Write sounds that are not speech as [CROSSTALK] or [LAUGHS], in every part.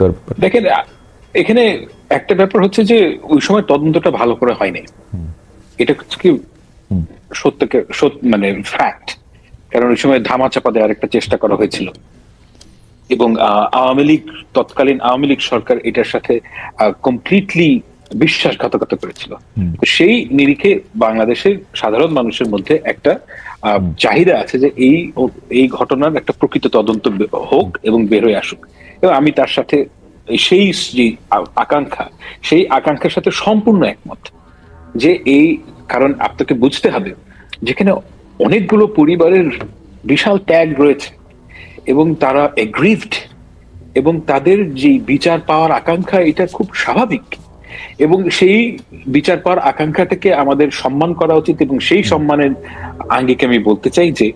করতে পারবে দেখেন এখানে একটা ব্যাপার হচ্ছে যে ওই সময় তদন্তটা ভালো করে হয়নি। এটা হচ্ছে কি সত্যকে সত্য মানে ফ্যাক্ট কারণ ওই সময় ধামাচাপা দেওয়ার একটা চেষ্টা করা হয়েছিল। এবং আওয়ামী লীগ তৎকালীন আওয়ামী লীগ সরকার এটার সাথে কমপ্লিটলি বিশ্বাসঘাতকতা করেছিল। সেই নিরিখে বাংলাদেশের সাধারণ মানুষের মধ্যে একটা চাহিদা আছে যে এই এই ঘটনার একটা প্রকৃত তদন্ত হোক এবং বের হয়ে আসুক। এবং আমি তার সাথে সেই যে আকাঙ্ক্ষা সেই আকাঙ্ক্ষার সাথে সম্পূর্ণ একমত যে এই কারণ আপনাকে বুঝতে হবে যেখানে অনেকগুলো পরিবারের বিশাল ত্যাগ রয়েছে এবং তারা এগ্রিভড এবং তাদের যে বিচার পাওয়ার আকাঙ্ক্ষা এটা খুব স্বাভাবিক। এবং সেই বিচার পাওয়ার আকাঙ্ক্ষাটাকে আমাদের সম্মান করা উচিত এবং সেই সম্মানের আঙ্গিকে আমি বলতে চাই যে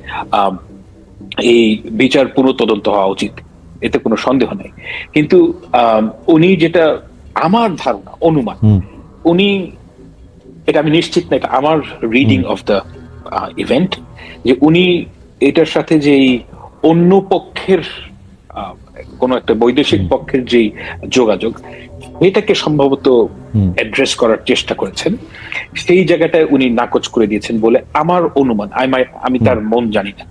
এই বিচার পুনঃ তদন্ত হওয়া উচিত। এতে কোনো সন্দেহ নাই। কিন্তু উনি যেটা আমার ধারণা অনুমান উনি এটা আমি নিশ্চিত না এটা আমার রিডিং অফ দ্য ইভেন্ট যে উনি এটার সাথে যেই অন্য পক্ষের কোন একটা বৈদেশিক পক্ষের যেই যোগাযোগ এটাকে সম্ভবত অ্যাড্রেস করার চেষ্টা করেছেন। সেই জায়গাটায় উনি নাকচ করে দিয়েছেন বলে আমার অনুমান। আমি আমি তার মন জানি না।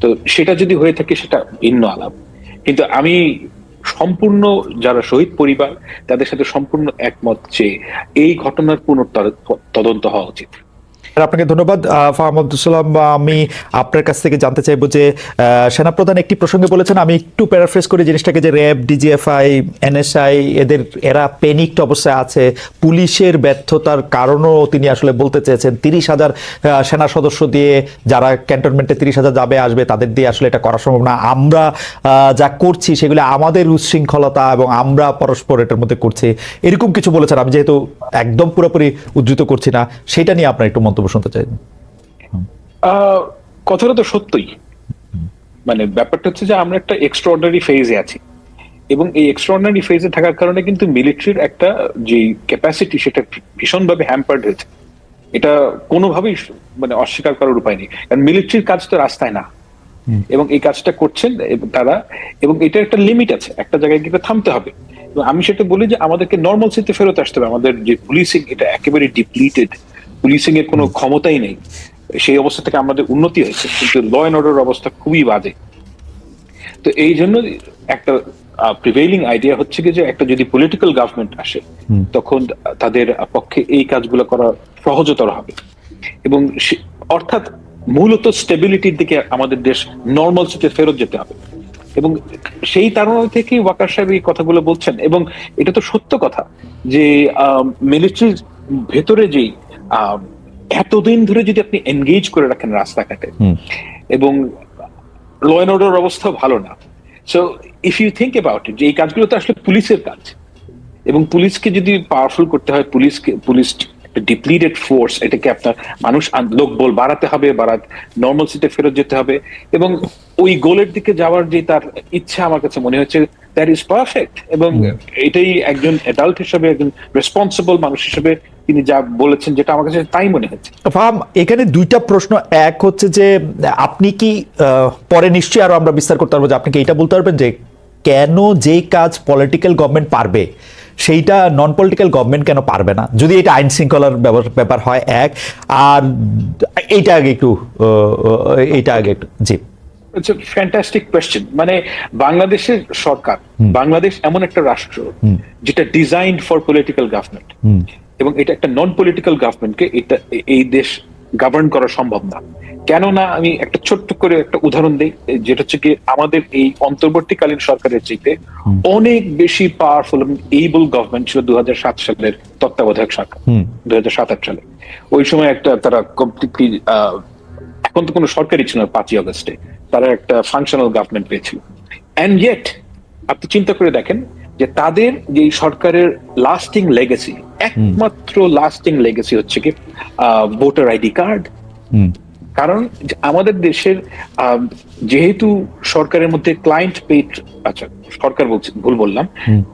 তো সেটা যদি হয়ে থাকে সেটা ভিন্ন আলাপ। কিন্তু আমি সম্পূর্ণ যারা শহীদ পরিবার তাদের সাথে সম্পূর্ণ একমত যে এই ঘটনার পুনঃ তদন্ত হওয়া উচিত। আপনাকে ধন্যবাদ। ফাহাম আব্দুল আমি আপনার কাছ থেকে জানতে চাইব যে সেনাপ্রধান একটি প্রসঙ্গে বলেছেন, আমি একটু প্যারাফ্রেস করি জিনিসটাকে যে র্যাব, ডিজিএফআই, এনএসআই, এদের, এরা পেনিকড অবস্থায় আছে। পুলিশের ব্যর্থতার কারণও তিনি আসলে বলতে চেয়েছেন। তিরিশ হাজার সেনা সদস্য দিয়ে যারা ক্যান্টনমেন্টে তিরিশ হাজার যাবে, আসবে, তাদের দিয়ে আসলে এটা করা সম্ভব না। আমরা যা করছি সেগুলো আমাদের উচ্ছৃঙ্খলতা এবং আমরা পরস্পর এটার মধ্যে করছি। এরকম কিছু বলেছেন, আমি যেহেতু একদম পুরোপুরি উদ্ধৃত করছি না, সেটা নিয়ে আপনার একটু মন্তব্য শুনতে চাই। কথাটা তো সত্যই। মানে ব্যাপারটা হচ্ছে যে আমরা একটা এক্সট্রাঅর্ডিনারি ফেজে আছি। এবং এই এক্সট্রাঅর্ডিনারি ফেজে থাকার কারণে কিন্তু মিলিটারির একটা যে ক্যাপাসিটি সেটা ভীষণভাবে হ্যাম্পার্ড হয়েছে। এটা কোনোভাবেই মানে অস্বীকার করার উপায় নেই। কারণ মিলিটারির কাজ তো রাস্তায় না। এবং এই কাজটা করছেন তারা। এবং এটা একটা লিমিট আছে। একটা জায়গায় গিয়ে থামতে হবে। এবং আমি সেটা বলি যে আমাদেরকে নর্মাল সিতে ফেরত আসতে হবে। আমাদের যে পুলিশিং এটা একেবারে ডিপ্লিটেড পুলিশিং এর কোনো ক্ষমতাই নেই। সেই অবস্থা থেকে আমাদের উন্নতি হয়েছে কিন্তু ল অ্যান্ড অর্ডার অবস্থা খুবই বাজে। তো এই জন্য একটা প্রিভেইলিং আইডিয়া হচ্ছে কি যে একটা যদি পলিটিক্যাল গভর্নমেন্ট আসে তখন তাদের পক্ষে এই কাজগুলো করা সহজতর হবে। এবং অর্থাৎ মূলত স্টেবিলিটির দিকে আমাদের দেশ নর্মাল সিটে ফেরত যেতে হবে। এবং সেই কারণ থেকেই ওয়াকার সাহেব এই কথাগুলো বলছেন। এবং এটা তো সত্য কথা যে মিলিটারির ভেতরে যেই এতদিন ধরে যদি আপনি এনগেজ করে রাখেন রাস্তাঘাটে এবং ল অ্যান্ড অর্ডার অবস্থা ভালো না so if you think about it যে এই কাজগুলো তো আসলে পুলিশের কাজ এবং পুলিশকে যদি পাওয়ারফুল করতে হয় পুলিশকে পুলিশ ডিপ্লিটেড ফোর্স এটাকে আপনার মানুষ লোকবল বাড়াতে হবে বাড়াত নর্মাল সিটে ফেরত যেতে হবে এবং ওই গোলের দিকে যাওয়ার যে তার ইচ্ছা আমার কাছে মনে হচ্ছে দ্যাট ইজ পারফেক্ট এবং এটাই একজন অ্যাডাল্ট হিসেবে একজন রেসপন্সিবল মানুষ হিসেবে তিনি যা বলেছেন যেটা আমার কাছে তাই মনে হচ্ছে ফাহাম এখানে দুইটা প্রশ্ন। এক হচ্ছে যে আপনি কি পরে নিশ্চয়ই আরও আমরা বিস্তার করতে পারব যে আপনি কি এটা বলতে পারবেন যে কেন যেই কাজ পলিটিক্যাল গভর্নমেন্ট পারবে সেইটা নন পলিটিক্যাল গভর্নমেন্ট কেন পারবে না? যদি এটা আইন শৃঙ্খলার ব্যাপার- ব্যাপার হয় এক। আর এইটা আগে একটু এইটা আগে একটু জি। ইটস ফ্যান্টাস্টিক কোয়েশ্চেন মানে বাংলাদেশের সরকার বাংলাদেশ এমন একটা রাষ্ট্র যেটা ডিজাইন ফর পলিটিক্যাল গভর্নমেন্ট এবং এটা একটা নন পলিটিক্যাল গভর্নমেন্টকে এটা এই দেশ গভর্ন করা সম্ভব না। কেননা আমি একটা ছোট্ট করে একটা উদাহরণ দিই যেটা হচ্ছে কি আমাদের এই অন্তর্বর্তীকালীন সরকারের চাইতে অনেক বেশি পাওয়ারফুল এবং এইবল গভর্নমেন্ট ছিল দু হাজার সাত সালের তত্ত্বাবধায়ক সরকার দু সালে। ওই সময় একটা তারা কমপ্লিটলি এখন তো কোনো সরকারই ছিল না পাঁচই অগস্টে তারা একটা ফাংশনাল গভর্নমেন্ট পেয়েছিল। অ্যান্ড ইয়েট আপনি চিন্তা করে দেখেন যে তাদের যে সরকারের লাস্টিং লেগেসি একমাত্র লাস্টিং লেগেসি হচ্ছে কি ভোটার আইডি কার্ড কারণ আমাদের দেশের যেহেতু সরকারের মধ্যে ক্লায়েন্ট পেট আচ্ছা সরকার বলছি ভুল বললাম।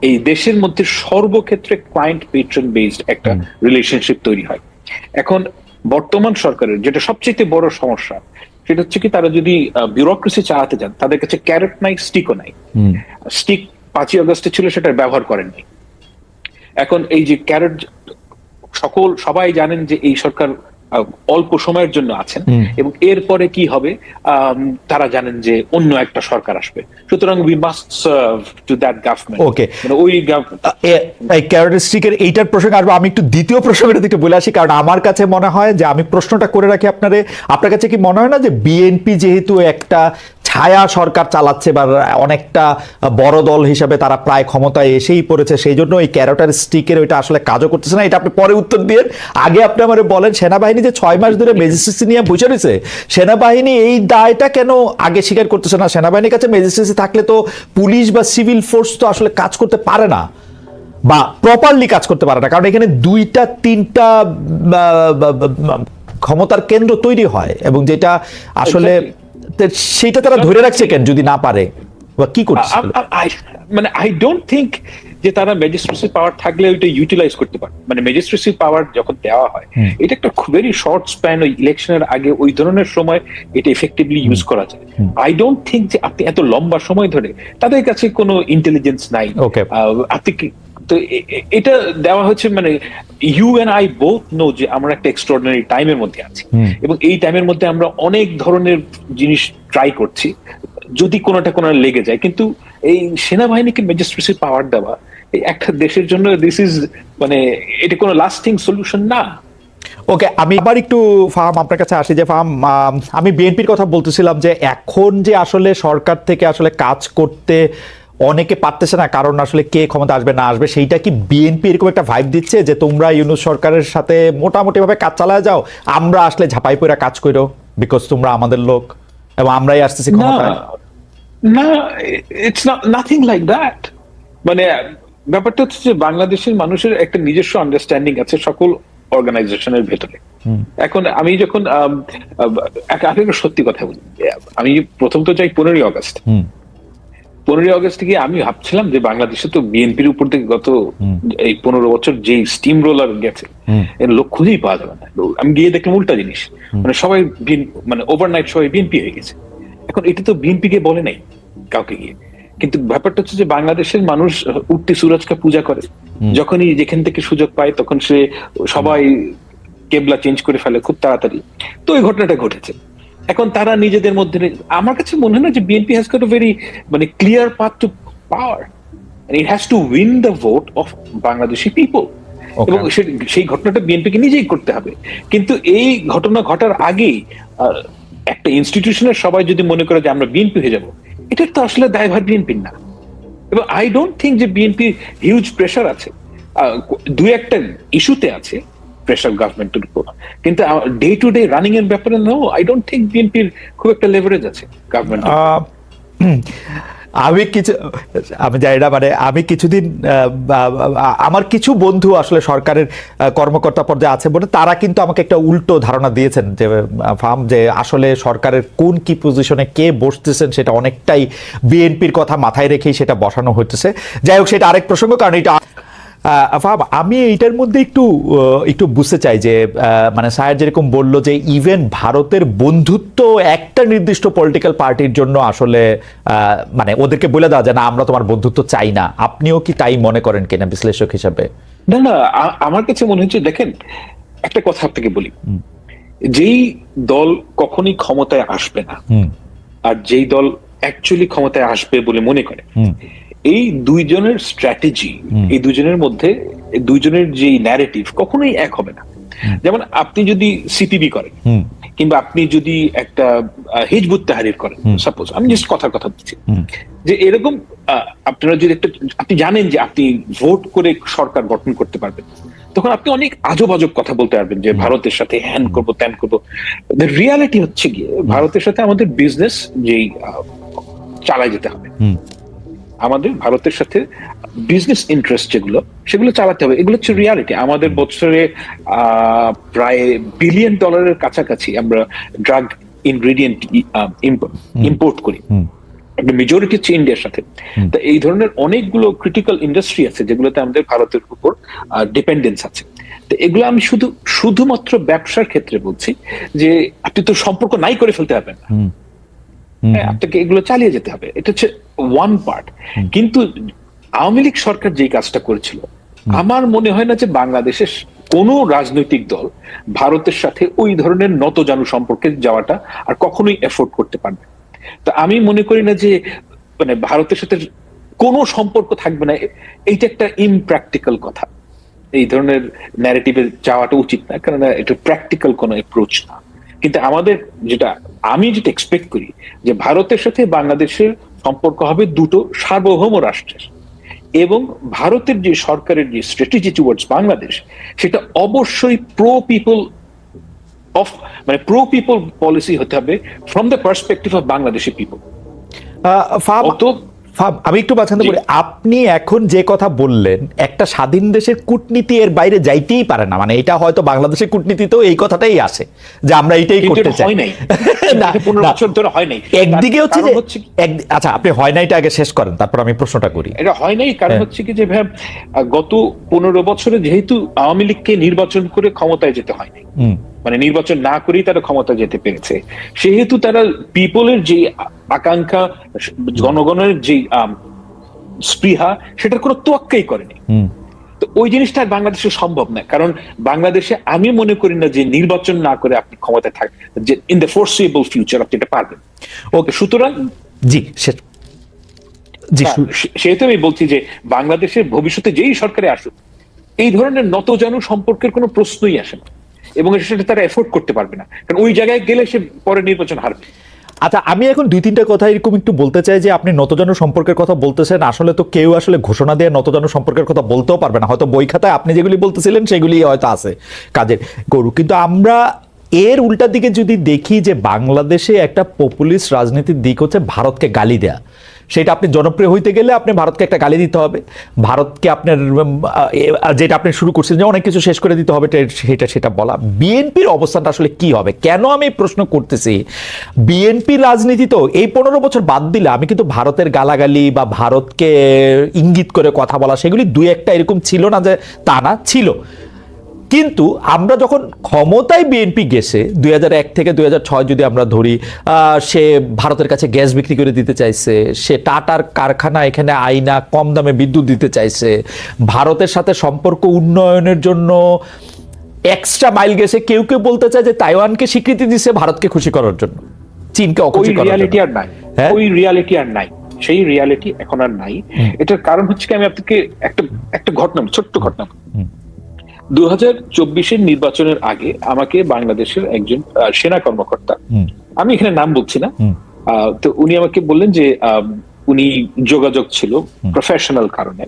এই দেশের মধ্যে সর্বক্ষেত্রে ক্লায়েন্ট পেট্রন বেসড একটা রিলেশনশিপ তৈরি হয়। এখন বর্তমান সরকারের যেটা সবচেয়ে বড় সমস্যা সেটা হচ্ছে কি তারা যদি বিউরোক্রেসি চালাতে চান তাদের কাছে ক্যারেট নাই স্টিকও নাই। স্টিক পাঁচই অগস্টে ছিল সেটা ব্যবহার করেননি। এখন এই যে ক্যারেট সকল সবাই জানেন যে এই সরকার অল্প সময়ের জন্য আছেন। এবং এরপরে কি হবে? তারা জানেন যে অন্য একটা সরকার আসবে। সুতরাং we must serve to that government. মানে ওই ক্যারেক্টারিস্টিকের এইটার প্রসঙ্গে আসব আমি একটু দ্বিতীয় প্রসঙ্গটা একটু বলে আসি কারণ আমার কাছে মনে হয় যে আমি প্রশ্নটা করে রাখি আপনারে আপনার কাছে কি মনে হয় না যে বিএনপি যেহেতু একটা ছায়া সরকার চালাচ্ছে বা অনেকটা বড় দল হিসাবে তারা প্রায় ক্ষমতায় এসেই পড়েছে সেই জন্য এই ক্যারেক্টারিস্টিকের ওইটা আসলে কাজও করতেছে না। এটা আপনি পরে উত্তর দিয়ে আগে আপনি আমার বলেন সেনাবাহিনী যে ছয় মাস ধরে ম্যাজিস্ট্রেসি নিয়ে বসে রয়েছে সেনাবাহিনী এই দায়টা কেন আগে স্বীকার করতেছে না? সেনাবাহিনীর কাছে ম্যাজিস্ট্রেসি থাকলে তো পুলিশ বা সিভিল ফোর্স তো আসলে কাজ করতে পারে না বা প্রপারলি কাজ করতে পারে না। কারণ এখানে দুইটা তিনটা ক্ষমতার কেন্দ্র তৈরি হয় এবং যেটা আসলে সেটা তারা ধরে রাখছে কেন যদি না পারে? বা কি করছে মানে আই ডোন্ট থিঙ্ক যে তারা ম্যাজিস্ট্রেসি পাওয়ার থাকলে ওইটা ইউটিলাইজ করতে পারে মানে ম্যাজিস্ট্রেসি পাওয়ার যখন দেওয়া হয় এটা একটা ভেরি শর্ট স্প্যান ওই ইলেকশনের আগে ওই ধরনের সময় এটা এফেক্টিভলি ইউজ করা যায়। আই ডোন্ট থিঙ্ক যে আপনি এত লম্বা সময় ধরে তাদের কাছে কোনো ইন্টেলিজেন্স নাই। আপনি কি তো এটা দেওয়া হচ্ছে মানে you and I both know যে আমরা একটা এক্সট্রাঅর্ডিনারি টাইমের মধ্যে আছি। এবং এই টাইমের মধ্যে আমরা অনেক ধরনের জিনিস ট্রাই করছি। যদি কোনোটা কোনো লেগে যায় কিন্তু এই সেনাবাহিনীকে ম্যাজিস্ট্রেসি পাওয়ার দেওয়া একটা দেশের জন্য দিস ইজ মানে এটা কোনো লাস্টিং সলিউশন না। ওকে আমি আবার একটু ফার্ম আপনার কাছে আসি যে ফার্ম আমি বিএনপির কথা বলতেছিলাম যে এখন যে আসলে সরকার থেকে আসলে কাজ করতে অনেকে পারতেছে না কারণ আসলে কে ক্ষমতা আসবে না আসবে সেইটা কি বিএনপি এরকম একটা ভাইব দিচ্ছে যে তোমরা ইউনুস সরকারের সাথে মোটামুটি ভাবে কাজ চালায় যাও আমরা আসলে ঝাপাই পইরা কাজ করো বিকজ তোমরা আমাদের লোক এবং আমরাই আসতেছি না ক্ষমতায়? না ইটস নাথিং লাইক দ্যাট মানে ব্যাপারটা হচ্ছে যে বাংলাদেশের মানুষের একটা নিজস্ব আন্ডারস্ট্যান্ডিং আছে সকল অর্গানাইজেশনের ভেতরে। এখন আমি যখন সত্যি কথা বলি। আমি প্রথম তো চাই পনেরোই অগস্ট। পনেরোই অগস্ট থেকে আমি ভাবছিলাম যে বাংলাদেশে তো বিএনপির উপর থেকে গত এই পনেরো বছর যে স্টিম রোলার গেছে এর লোক খুঁজেই পাওয়া যাবে না। আমি গিয়ে দেখলাম উল্টা জিনিস। মানে সবাই মানে ওভারনাইট সবাই বিএনপি হয়ে গেছে। এখন এটা তো বিএনপি কে বলে নাই কাউকে গিয়ে। কিন্তু ব্যাপারটা হচ্ছে যে বাংলাদেশের মানুষ উঠতি সুরজকে পূজা করে। যখনই যেখান থেকে সুযোগ পায় তখন সে সবাই কেবলা চেঞ্জ করে ফেলে খুব তাড়াতাড়ি। তো ওই ঘটনাটা ঘটেছে। এখন তারা নিজেদের মধ্যে আমার কাছে মনে হয় না যে বিএনপি হ্যাজ গট ভেরি মানে clear path to power it has to win the vote of Bangladeshi people এবং সেই ঘটনাটা বিএনপিকে নিজেই করতে হবে। কিন্তু এই ঘটনা ঘটার আগেই আহ, একটা ইনস্টিটিউশনের সবাই যদি মনে করে যে আমরা বিএনপি হয়ে যাব এটার তো আসলে দায়ভার বিএনপির না। এবং আই ডোন্ট থিঙ্ক যে বিএনপির হিউজ প্রেশার আছে দু একটা ইস্যুতে আছে প্রেশার গভর্নমেন্টের উপর। কিন্তু ডে টু ডে রানিং এর ব্যাপারে নো আই ডোন্ট থিঙ্ক বিএনপির খুব একটা লেভারেজ আছে গভর্নমেন্ট আমি কিছু, আমি জানি না মানে আমি কিছুদিন আমার কিছু বন্ধু আসলে সরকারের কর্মকর্তা পর্যায়ে আছে বলে তারা কিন্তু আমাকে একটা উল্টো ধারণা দিয়েছেন যে ফার্ম, যে আসলে সরকারের কোন কি পজিশনে কে বসতেছেন সেটা অনেকটাই বিএনপির কথা মাথায় রেখেই সেটা বসানো হচ্ছে। যাই হোক, সেটা আরেক প্রসঙ্গ, কারণ এটা আহ, ফাহাম, আমি এইটার মধ্যে একটু একটু বুঝতে চাই যে মানে স্যার যেরকম বলল যে ইভেন ভারতের বন্ধুত্ব একটা নির্দিষ্ট পলিটিক্যাল পার্টির জন্য আসলে মানে ওদেরকে বলে দেওয়া যায় না আমরা তোমার বন্ধুত্ব চাই না। আপনিও কি তাই মনে করেন কিনা বিশ্লেষক হিসাবে? না না আমার কাছে মনে হচ্ছে দেখেন একটা কথা আপনাকে বলি। যেই দল কখনই ক্ষমতায় আসবে না আর যেই দল অ্যাকচুয়ালি ক্ষমতায় আসবে বলে মনে করে এই দুইজনের স্ট্র্যাটেজি এই দুজনের মধ্যে দুইজনের যে ন্যারেটিভ কখনোই এক হবে না। যেমন আপনি যদি সিপিবি করেন কিংবা আপনি যদি একটা হিজবুত তাহারির করেন সাপোজ আমি জাস্ট কথার কথা বলছি। যে এরকম আপনারা যদি একটা আপনি জানেন যে আপনি ভোট করে সরকার গঠন করতে পারবেন তখন আপনি অনেক আজব আজব কথা বলতে পারবেন যে ভারতের সাথে হ্যান করব ত্যান করব। রিয়ালিটি হচ্ছে গিয়ে ভারতের সাথে আমাদের বিজনেস যেই চালায় যেতে হবে। আমাদের ভারতের সাথে বিজনেস ইন্টারেস্ট যেগুলো সেগুলো চালাতে হবে। এগুলো হচ্ছে রিয়ালিটি আমাদের বছরে প্রায় বিলিয়ন ডলারের কাছাকাছি আমরা ড্রাগ ইনগ্রেডিয়েন্ট ইম্পোর্ট করি। মেজরিটি হচ্ছে ইন্ডিয়ার সাথে। তো এই ধরনের অনেকগুলো ক্রিটিক্যাল ইন্ডাস্ট্রি আছে যেগুলোতে আমাদের ভারতের উপর ডিপেন্ডেন্স আছে। তো এগুলো আমি শুধু শুধুমাত্র ব্যবসার ক্ষেত্রে বলছি যে আপনি তো সম্পর্ক নাই করে ফেলতে পারবেন না। আপনাকে এগুলো চালিয়ে যেতে হবে। এটা হচ্ছে ওয়ান পার্ট কিন্তু আওয়ামী লীগ সরকার যেই কাজটা করেছিল আমার মনে হয় না যে বাংলাদেশের কোনো রাজনৈতিক দল ভারতের সাথে ওই ধরনের নতজানু সম্পর্কে যাওয়াটা আর কখনোই এফোর্ড করতে পারবে তা আমি মনে করি না যে মানে ভারতের সাথে কোনো সম্পর্ক থাকবে না। এইটা একটা ইমপ্র্যাকটিক্যাল কথা। এই ধরনের ন্যারেটিভে যাওয়াটা উচিত না কেননা এটা প্র্যাকটিক্যাল কোনো অ্যাপ্রোচ না। কিন্তু আমাদের যেটা আমি যেটা এক্সপেক্ট করি যে ভারতের সাথে বাংলাদেশের সম্পর্ক হবে দুটো সার্বভৌম রাষ্ট্রের। এবং ভারতের যে সরকারের যে স্ট্র্যাটেজি টুয়ার্ডস বাংলাদেশ সেটা অবশ্যই প্রো পিপল অফ মানে প্রো পিপল পলিসি হতে হবে from the perspective of Bangladeshi people আমি একটু জি। বলি আপনি এখন যে কথা বললেন একটা স্বাধীন দেশের কূটনীতি এর বাইরে যাইতেই পারে না। মানে এটা হয়তো বাংলাদেশের কূটনীতিতেও এই কথাটাই আসে যে আমরা এটাই করতে চাই। [LAUGHS] একদিকে হচ্ছে যে আচ্ছা আপনি হয় নাইটা আগে শেষ করেন তারপর আমি প্রশ্নটা করি। এটা হয় নাই কারণ হ্যাঁ। হচ্ছে কি যে ভাই গত পনেরো বছরে যেহেতু আওয়ামী লীগকে নির্বাচন করে ক্ষমতায় যেতে হয়নি মানে নির্বাচন না করেই তারা ক্ষমতা যেতে পেরেছে। সেহেতু তারা পিপলের যে আকাঙ্ক্ষা জনগণের যে স্পৃহা সেটার কোনো তোয়াক্কাই করেনি। তো ওই জিনিসটা বাংলাদেশে সম্ভব না কারণ বাংলাদেশে আমি মনে করি না যে নির্বাচন না করে আপনি ক্ষমতায় থাক যে ইন দ্য ফোরসিয়েবল ফিউচার আপনি এটা পারবেন। ওকে সুতরাং জি হ্যাঁ, সেহেতু আমি বলছি যে বাংলাদেশের ভবিষ্যতে যেই সরকারে আসুক এই ধরনের নতজানু সম্পর্কের কোনো প্রশ্নই আসে না। এবং সেটা তারা এফোর্ড করতে পারবে না। কারণ ওই জায়গায় গেলে সে পরে নির্বাচন হারবে। আচ্ছা আমি এখন দুই তিনটা কথা এরকম একটু বলতে চাই যে আপনি নতজন সম্পর্কের কথা বলতেছেন, আসলে তো কেউ আসলে ঘোষণা দিয়ে নতজন সম্পর্কের কথা বলতেও পারবে না। হয়তো বই খাতায় আপনি যেগুলি বলতেছিলেন সেগুলি হয়তো আছে কাজের গরু। কিন্তু আমরা এর উল্টা দিকে যদি দেখি যে বাংলাদেশে একটা পপুলিস্ট রাজনীতির দিক হচ্ছে ভারতকে গালি দেয়া। সেটা আপনি জনপ্রিয় হইতে গেলে আপনি ভারতকে একটা গালি দিতে হবে। ভারতকে আপনার যেটা আপনি শুরু করছেন যে অনেক কিছু শেষ করে দিতে হবে সেটা সেটা বলা। বিএনপির অবস্থানটা আসলে কি হবে? কেন আমি প্রশ্ন করতেছি? বিএনপি রাজনীতি তো এই পনেরো বছর বাদ দিলে আমি কিন্তু ভারতের গালাগালি বা ভারতকে ইঙ্গিত করে কথা বলা, সেগুলি দুই একটা এরকম ছিল না যে তা না, ছিল। কিন্তু আমরা যখন ক্ষমতায় বিএনপি গেছে দুই হাজার এক থেকে দুই হাজার ছয় যদি আমরা ধরি সে ভারতের কাছে গ্যাস বিক্রি করে দিতে চাইছে সে টাটার কারখানা এখানে আইনা কম দামে বিদ্যুৎ দিতে চাইছে ভারতের সাথে সম্পর্ক উন্নয়নের জন্য এক্সট্রা মাইল গেছে কেউ কেউ বলতে চায় যে তাইওয়ানকে স্বীকৃতি দিছে ভারতকে খুশি করার জন্য চীনকে অখুশি করার রিয়ালিটি আর নাই হ্যাঁ? ওই রিয়ালিটি আর নাই সেই রিয়ালিটি এখন আর নাই। এটার কারণ হচ্ছে কি আমি আপনাকে একটা একটা ঘটনা ছোট্ট ঘটনা দু হাজার চব্বিশের নির্বাচনের আগে আমাকে বাংলাদেশের একজন সেনা কর্মকর্তা। আমি এখানে নাম বলছি না। তো উনি আমাকে বললেন যে উনি যোগাযোগ ছিল প্রফেশনাল কারণে।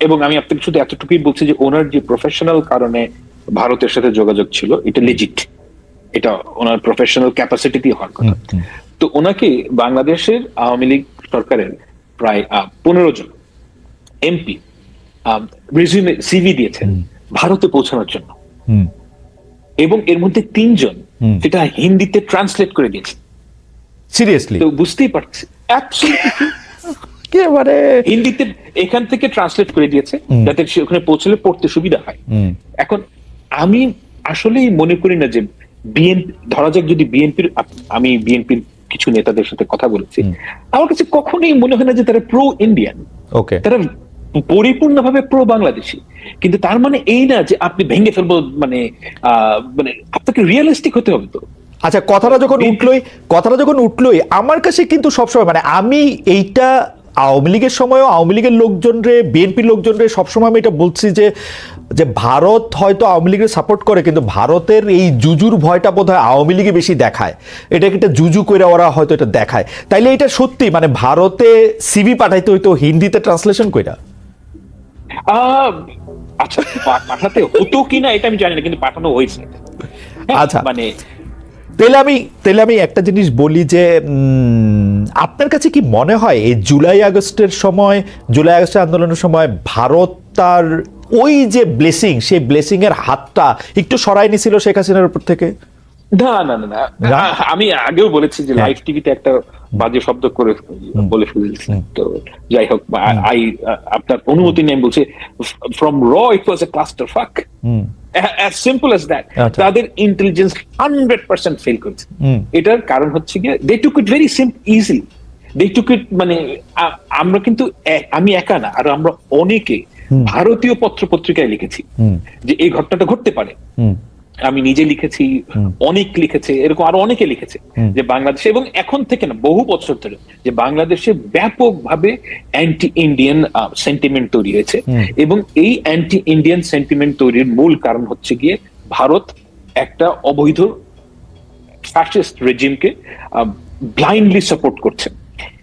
এবং আমি আপনাকে শুধু এতটুকুই বলছি যে ওনার যে প্রফেশনাল কারণে ভারতের সাথে যোগাযোগ ছিল এটা লিজিট এটা ওনার প্রফেশনাল ক্যাপাসিটি দিয়ে হওয়ার কথা। তো ওনাকে বাংলাদেশের আওয়ামী লীগ সরকারের প্রায় পনেরো জন এমপি রিজিউমে সিভি দিয়েছেন। ভারতে পৌঁছানোর জন্য। এবং এর মধ্যে তিনজন। সেটা হিন্দিতে ট্রান্সলেট করে দিয়েছে। সিরিয়াসলি তো বুঝতেই পারছি। একেবারে [LAUGHS] হিন্দিতে এখান থেকে ট্রান্সলেট করে দিয়েছে যাতে সে ওখানে পৌঁছলে পড়তে সুবিধা হয়। এখন আমি আসলেই মনে করি না যে বিএনপি ধরা যাক যদি বিএনপির আমি বিএনপির কিছু নেতাদের সাথে কথা বলেছি আমার কাছে কখনোই মনে হয় না যে তারা প্রো ইন্ডিয়ান ওকে তারা পরিপূর্ণভাবে প্রো বাংলাদেশি কিন্তু তার মানে এই না যে আপনি ভেঙে ফেলব মানে মানে আপনাকে রিয়েলিস্টিক হতে হবে তো। আচ্ছা কথাটা যখন উঠলোই কথাটা যখন উঠলোই আমার কাছে কিন্তু সবসময় মানে আমি এইটা আওয়ামী লীগের সময়ও আওয়ামী লীগের লোকজন রে বিএনপির লোকজন রে সবসময় আমি এটা বলছি যে যে ভারত হয়তো আওয়ামী লীগের সাপোর্ট করে কিন্তু ভারতের এই জুজুর ভয়টা বোধ হয় আওয়ামী লীগে বেশি দেখায়। এটাকে একটা জুজু করে ওরা হয়তো এটা দেখায়। তাইলে এটা সত্যি মানে ভারতে সিভি পাঠাইতে হইতো হিন্দিতে ট্রান্সলেশন কইরা। আচ্ছা পাঠাতে হতো কিনা এটা আমি জানি না কিন্তু পাঠানো হয়েছে হ্যাঁ, আচ্ছা। মানে তাহলে আমি তাহলে আমি একটা জিনিস বলি যে আপনার কাছে কি মনে হয় এই জুলাই আগস্টের সময় জুলাই আগস্টের আন্দোলনের সময় ভারত তার ওই যে ব্লেসিং সেই ব্লেসিং এর হাতটা একটু সরাই নিছিল শেখ হাসিনার উপর থেকে না না না? আমি আগেও বলেছি যে হ্যাঁ। লাইভ টিভিতে একটা বাজে শব্দ করে বলে ফেলেছি। তো যাই হোক আই আপনার অনুমতি নিয়ে বলছি ফ্রম র it was a cluster fuck as simple as that. তাদের ইন্টেলিজেন্স হান্ড্রেড পার্সেন্ট ফেল করেছে। এটার কারণ হচ্ছে গিয়ে they took it very simple easily they took it মানে আমরা কিন্তু আমি একা না আর আমরা অনেকে ভারতীয় পত্র পত্রিকায় লিখেছি যে এই ঘটনাটা ঘটতে পারে। আমি নিজে লিখেছি অনেক লিখেছে এরকম আরও অনেকে লিখেছে যে বাংলাদেশে এবং এখন থেকে না বহু বছর ধরে যে বাংলাদেশে ব্যাপকভাবে অ্যান্টি ইন্ডিয়ান সেন্টিমেন্ট তৈরি হয়েছে এবং এই অ্যান্টি ইন্ডিয়ান সেন্টিমেন্ট তৈরির মূল কারণ হচ্ছে গিয়ে ভারত একটা অবৈধ ফ্যাসিস্ট রেজিমকে ব্লাইন্ডলি সাপোর্ট করছে।